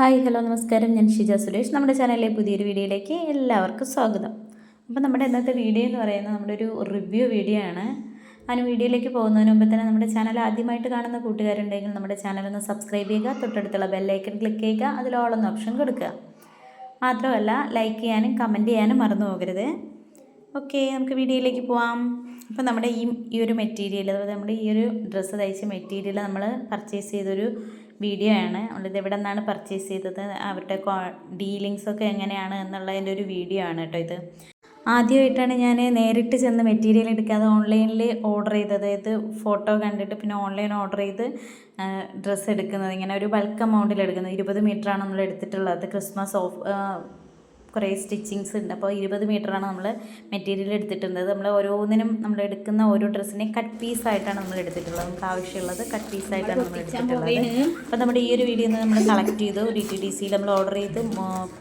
Hi hello നമസ്കാരം. ഞാൻ ഷിജ സുരേഷ്. നമ്മുടെ ചാനലിലെ പുതിയൊരു വീഡിയോയിലേക്ക് എല്ലാവർക്കും സ്വാഗതം. അപ്പോൾ നമ്മുടെ ഇന്നത്തെ വീഡിയോ എന്ന് പറയുന്നത് നമ്മുടെ ഒരു റിവ്യൂ വീഡിയോ ആണ്. ആ വീഡിയോയിലേക്ക് പോകുന്നതിന് മുമ്പ് തന്നെ നമ്മുടെ ചാനൽ ആദ്യമായിട്ട് കാണുന്ന കൂട്ടുകാരുണ്ടെങ്കിൽ നമ്മുടെ ചാനൽ ഒന്ന് സബ്സ്ക്രൈബ് ചെയ്യുക തൊട്ടടുത്തുള്ള ബെല്ലൈക്കൺ ക്ലിക്ക് ചെയ്യുക അതിൽ ഓൾ എന്ന ഓപ്ഷൻ കൊടുക്കുക. മാത്രമല്ല ലൈക്ക് ചെയ്യാനും കമന്റ് ചെയ്യാനും മറന്നു പോകരുത്. ഓക്കെ നമുക്ക് വീഡിയോയിലേക്ക് പോവാം. അപ്പോൾ നമ്മുടെ ഈ ഈ ഒരു മെറ്റീരിയൽ അതായത് നമ്മുടെ ഈ ഒരു ഡ്രസ്സ് തയ്ച്ച മെറ്റീരിയൽ നമ്മൾ പർച്ചേസ് ചെയ്തൊരു വീഡിയോ ആണ്. നമ്മളിത് എവിടെ നിന്നാണ് പർച്ചേസ് ചെയ്തത് അവരുടെ ഡീലിങ്സ് ഒക്കെ എങ്ങനെയാണ് എന്നുള്ളതിന്റെ ഒരു വീഡിയോ ആണ് കേട്ടോ ഇത്. ആദ്യമായിട്ടാണ് ഞാൻ നേരിട്ട് ചെന്ന് മെറ്റീരിയൽ എടുക്കാതെ ഓൺലൈനിൽ ഓർഡർ ചെയ്തത്. അതായത് ഫോട്ടോ കണ്ടിട്ട് പിന്നെ ഓൺലൈൻ ഓർഡർ ചെയ്ത് ഡ്രസ്സ് എടുക്കുന്നത്. ഇങ്ങനെ ഒരു ബൾക്ക് എമൗണ്ടിൽ എടുക്കുന്നത്. ഇരുപത് ആണ് നമ്മൾ എടുത്തിട്ടുള്ളത്. ക്രിസ്മസ് ഓഫ് കുറേ സ്റ്റിച്ചിങ്സ് ഉണ്ട്. അപ്പോൾ ഇരുപത് മീറ്ററാണ് നമ്മൾ മെറ്റീരിയൽ എടുത്തിട്ടുള്ളത്. നമ്മൾ ഓരോന്നിനും നമ്മൾ എടുക്കുന്ന ഓരോ ഡ്രസ്സിനെ കട്ട് പീസ് ആയിട്ടാണ് നമ്മൾ എടുത്തിട്ടുള്ളത്. നമുക്ക് ആവശ്യമുള്ളത് കട്ട് പീസ് ആയിട്ടാണ് നമ്മൾ എടുത്തിട്ടുള്ളത്. അപ്പോൾ നമ്മുടെ ഈ ഒരു വീഡിയോ നമ്മൾ കളക്ട് ചെയ്തു. ഡി ടി ഡി സിയിൽ നമ്മൾ ഓർഡർ ചെയ്ത്.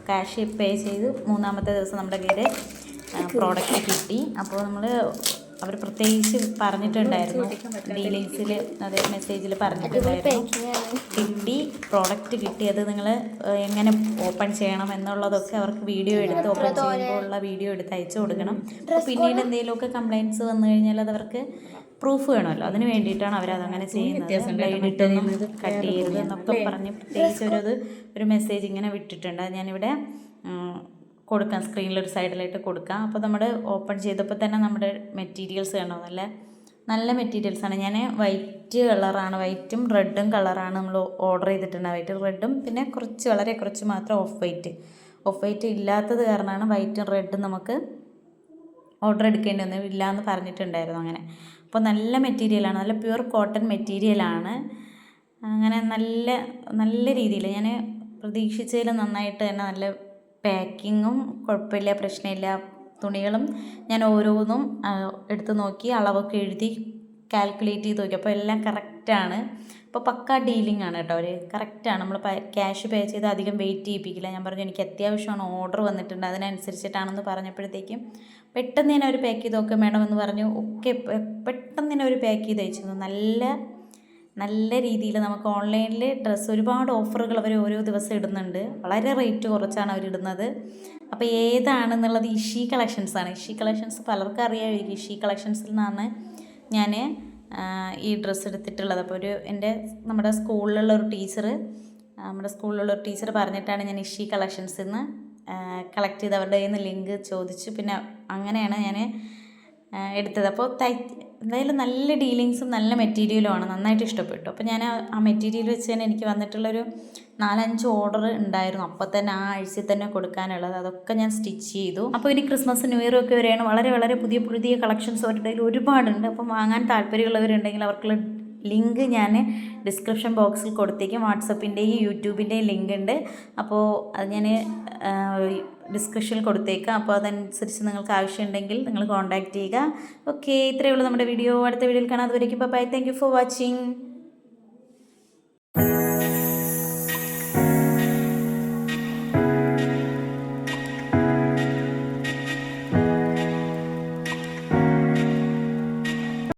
ക്യാഷ് പേ ചെയ്ത്. മൂന്നാമത്തെ ദിവസം നമ്മുടെ കയ്യിൽ പ്രോഡക്റ്റ് കിട്ടി. അപ്പോൾ നമ്മൾ അവർ പ്രത്യേകിച്ച് പറഞ്ഞിട്ടുണ്ടായിരുന്നു. ഡീലിങ്സിൽ അതേ മെസ്സേജിൽ പറഞ്ഞിട്ടുണ്ടായിരുന്നു. കിട്ടി പ്രോഡക്റ്റ് കിട്ടിയത് നിങ്ങൾ എങ്ങനെ ഓപ്പൺ ചെയ്യണം എന്നുള്ളതൊക്കെ അവർക്ക് വീഡിയോ എടുത്ത് ഓപ്പൺ ചെയ്യുമ്പോഴുള്ള വീഡിയോ എടുത്ത് അയച്ചു കൊടുക്കണം. പിന്നീട് എന്തെങ്കിലുമൊക്കെ കംപ്ലയിന്റ്സ് വന്നു കഴിഞ്ഞാൽ അത് അവർക്ക് പ്രൂഫ് വേണമല്ലോ. അതിന് വേണ്ടിയിട്ടാണ് അവരതങ്ങനെ ചെയ്യുന്നത്. ബ്ലൈഡിട്ടൊന്നും കട്ട് ചെയ്യരുത് എന്നൊക്കെ പറഞ്ഞ് പ്രത്യേകിച്ച് ഒരു ഒരു മെസ്സേജ് ഇങ്ങനെ വിട്ടിട്ടുണ്ട്. ഞാനിവിടെ കൊടുക്കാം സ്ക്രീനിൽ ഒരു സൈഡിലായിട്ട് കൊടുക്കാം. അപ്പോൾ നമ്മൾ ഓപ്പൺ ചെയ്തപ്പോൾ തന്നെ നമ്മുടെ മെറ്റീരിയൽസ് കണ്ടോ? നല്ല നല്ല മെറ്റീരിയൽസ് ആണ്. ഞാൻ വൈറ്റ് കളറാണ് വൈറ്റും റെഡും കളറാണ് നമ്മൾ ഓർഡർ ചെയ്തിട്ടുണ്ട് വൈറ്റ് റെഡും പിന്നെ കുറച്ച് വളരെ കുറച്ച് മാത്രം ഓഫ് വൈറ്റ്. ഓഫ് വൈറ്റ് ഇല്ലാത്തത് കാരണമാണ് വൈറ്റും റെഡും നമുക്ക് ഓർഡർ എടുക്കേണ്ടി വന്നു ഇല്ല എന്ന് പറഞ്ഞിട്ടുണ്ടായിരുന്നു അങ്ങനെ. അപ്പോൾ നല്ല മെറ്റീരിയലാണ് നല്ല പ്യുവർ കോട്ടൺ മെറ്റീരിയലാണ് അങ്ങനെ നല്ല നല്ല രീതിയിൽ ഞാൻ പ്രതീക്ഷിച്ചതിൽ നന്നായിട്ട് തന്നെ നല്ല പാക്കിങ്ങും കുഴപ്പമില്ല പ്രശ്നമില്ല. തുണികളും ഞാൻ ഓരോന്നും എടുത്ത് നോക്കി അളവൊക്കെ എഴുതി കാൽക്കുലേറ്റ് ചെയ്ത് നോക്കി. അപ്പോൾ എല്ലാം കറക്റ്റാണ് അപ്പോൾ പക്ക ഡീലിംഗ് ആണ് കേട്ടോ അവർ കറക്റ്റാണ് നമ്മൾ ക്യാഷ് പേ ചെയ്ത് അധികം വെയിറ്റ് ചെയ്യിപ്പിക്കില്ല. ഞാൻ പറഞ്ഞു എനിക്ക് അത്യാവശ്യമാണ് ഓർഡർ വന്നിട്ടുണ്ട്. അതിനനുസരിച്ചിട്ടാണെന്ന് പറഞ്ഞപ്പോഴത്തേക്കും പെട്ടെന്ന് തന്നെ അവർ പാക്ക് ചെയ്ത് ഒക്കെ മേഡം എന്ന് പറഞ്ഞു. ഒക്കെ പെട്ടെന്ന് തന്നെ അവർ പാക്ക് ചെയ്ത് അയച്ചു നല്ല നല്ല രീതിയിൽ നമുക്ക് ഓൺലൈനിൽ ഡ്രസ്സ് ഒരുപാട് ഓഫറുകൾ അവർ ഓരോ ദിവസം ഇടുന്നുണ്ട്. വളരെ റേറ്റ് കുറച്ചാണ് അവരിടുന്നത് അപ്പോൾ ഏതാണെന്നുള്ളത് ഇഷി കളക്ഷൻസ് ആണ്. ഇഷി കളക്ഷൻസ് പലർക്കും അറിയാമായിരിക്കും. ഇഷി കളക്ഷൻസിൽ നിന്നാണ് ഞാൻ ഈ ഡ്രസ്സ് എടുത്തിട്ടുള്ളത്. അപ്പോൾ ഒരു എന്റെ നമ്മുടെ സ്കൂളിലുള്ള ഒരു ടീച്ചർ നമ്മുടെ സ്കൂളിലുള്ള ഒരു ടീച്ചർ പറഞ്ഞിട്ടാണ് ഞാൻ ഇഷി കളക്ഷൻസിൽ നിന്ന് കളക്ട് ചെയ്ത് അവരുടെ കയ്യിൽ നിന്ന് ലിങ്ക് ചോദിച്ചു. പിന്നെ അങ്ങനെയാണ് ഞാൻ എടുത്തത്. അപ്പോൾ തൈ എന്തായാലും നല്ല ഡീലിങ്സും നല്ല മെറ്റീരിയലും ആണ്. നന്നായിട്ട് ഇഷ്ടപ്പെട്ടു. അപ്പോൾ ഞാൻ ആ- മെറ്റീരിയൽ വെച്ച് തന്നെ എനിക്ക് വന്നിട്ടുള്ളൊരു നാലഞ്ച് ഓർഡർ ഉണ്ടായിരുന്നു. അപ്പോൾ തന്നെ ആ ആഴ്ചയിൽ തന്നെ കൊടുക്കാനുള്ളത്. അതൊക്കെ ഞാൻ സ്റ്റിച്ച് ചെയ്തു. അപ്പോൾ ഇനി ക്രിസ്മസ് ന്യൂ ഇയർ ഒക്കെ വരെയാണ് വളരെ വളരെ പുതിയ പുതിയ കളക്ഷൻസ് അവരുടെ ഒരുപാടുണ്ട്. അപ്പം വാങ്ങാൻ താല്പര്യമുള്ളവരുണ്ടെങ്കിൽ അവർക്കുള്ള ലിങ്ക് ഞാൻ ഡിസ്ക്രിപ്ഷൻ ബോക്സിൽ കൊടുത്തേക്കും. വാട്സപ്പിന്റെയും യൂട്യൂബിന്റെയും ലിങ്ക് ഉണ്ട്. അപ്പോൾ അത് ഞാൻ ഡിസ്ക്രിപ്ഷനിൽ കൊടുത്തേക്കാം. അപ്പോൾ അതനുസരിച്ച് നിങ്ങൾക്ക് ആവശ്യമുണ്ടെങ്കിൽ നിങ്ങൾ കോൺടാക്റ്റ് ചെയ്യുക. ഓക്കെ ഇത്രയേ ഉള്ളൂ നമ്മുടെ വീഡിയോ അടുത്ത വീഡിയോയിൽ കാണാം. അതുവരേക്കും bye thank you for watching